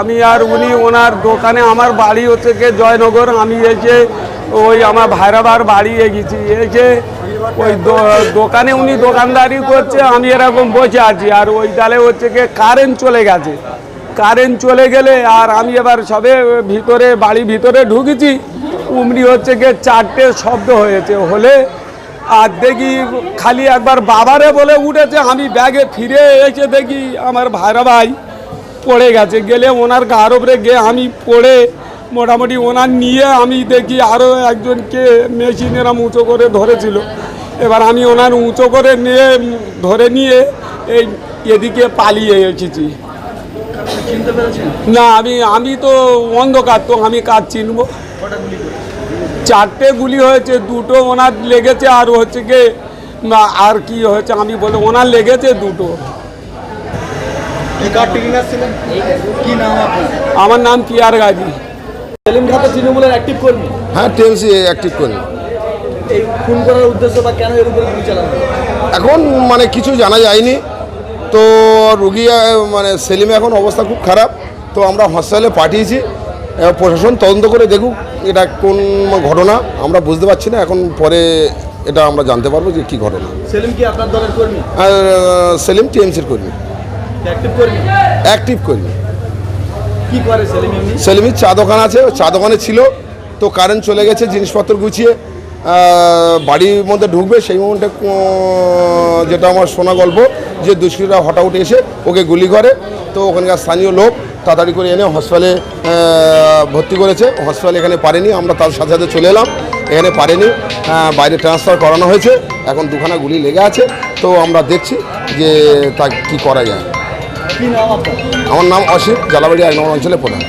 আমি আর উনি ওনার দোকানে, আমার বাড়ি হচ্ছে জয়নগর। আমি এসে ওই আমার ভাইরাবার বাড়ি এগেছি এসে ওই দোকানে উনি দোকানদারি করছে, আমি এরকম বসে আছি। আর ওই ডালে হচ্ছে গিয়ে কারেন্ট চলে গেছে। কারেন্ট চলে গেলে আর আমি এবার সবে ভিতরে, বাড়ি ভিতরে ঢুকেছি। উমনি হচ্ছে গিয়ে চারটে শব্দ হয়েছে। হলে আর দেখি খালি একবার বাবারে বলে উঠেছে, আমি ব্যাগে ফিরে এসে দেখি আমার ভাইরা ভাই পড়ে গেছে। গেলে ওনার গার উপরে গিয়ে আমি পড়ে মোটামুটি ওনার নিয়ে আমি দেখি আরও একজনকে মেশিনেরা উঁচু করে ধরেছিল। এবার আমি ওনার উঁচু করে নিয়ে, ধরে নিয়ে এই এদিকে পালিয়ে এসেছি। না, আমি আমি তো অন্ধকার, তো আমি কাজ চিনব? চারটে গুলি হয়েছে, দুটো ওনার লেগেছে, আর হচ্ছে কি আর কি হয়েছে আমি বলে ওনার লেগেছে দুটো। কি কি নাম আপনার? আমার নাম পিয়ার গাজী। সেলিম খাতা তৃণমূলের অ্যাক্টিভ কর্মী? হ্যাঁ টিএমসি অ্যাক্টিভ করি এই খুন করার উদ্দেশ্য বা কেন এর উপরে চালানো এখন মানে কিছু জানা যায়নি। তো রুগী মানে সেলিমে এখন অবস্থা খুব খারাপ। তো আমরা হসপিটালে পাঠিয়েছি। প্রশাসন তদন্ত করে দেখুক এটা কোন ঘটনা। আমরা বুঝতে পারছি না। এখন পরে এটা আমরা জানতে পারব যে কী ঘটনা। সেলিম কি আপনার দলের কর্মী? আর সেলিম টিএমসির কর্মী। অ্যাক্টিভ কর্মী সেলিমির চা দোকান আছে ও চা দোকানে ছিল তো কারেন্ট চলে গেছে জিনিসপত্র গুছিয়ে বাড়ির মধ্যে ঢুকবে সেই মোমেন্টে যেটা আমার শোনা গল্প যে দুষ্কৃতীরা হঠাৎ এসে ওকে গুলি করে তো ওখানকার স্থানীয় লোক তাড়াতাড়ি করে এনে হসপিটালে ভর্তি করেছে। হসপিটালে এখানে পারেনি আমরা তার সাথে সাথে চলে এলাম এখানে পারেনি বাইরে ট্রান্সফার করানো হয়েছে এখন দুখানা গুলি লেগে আছে তো আমরা দেখছি যে তা কী করা যায়। আমার নাম অসিত জালাবাড়ি এক নম্বর অঞ্চলে প্রধান।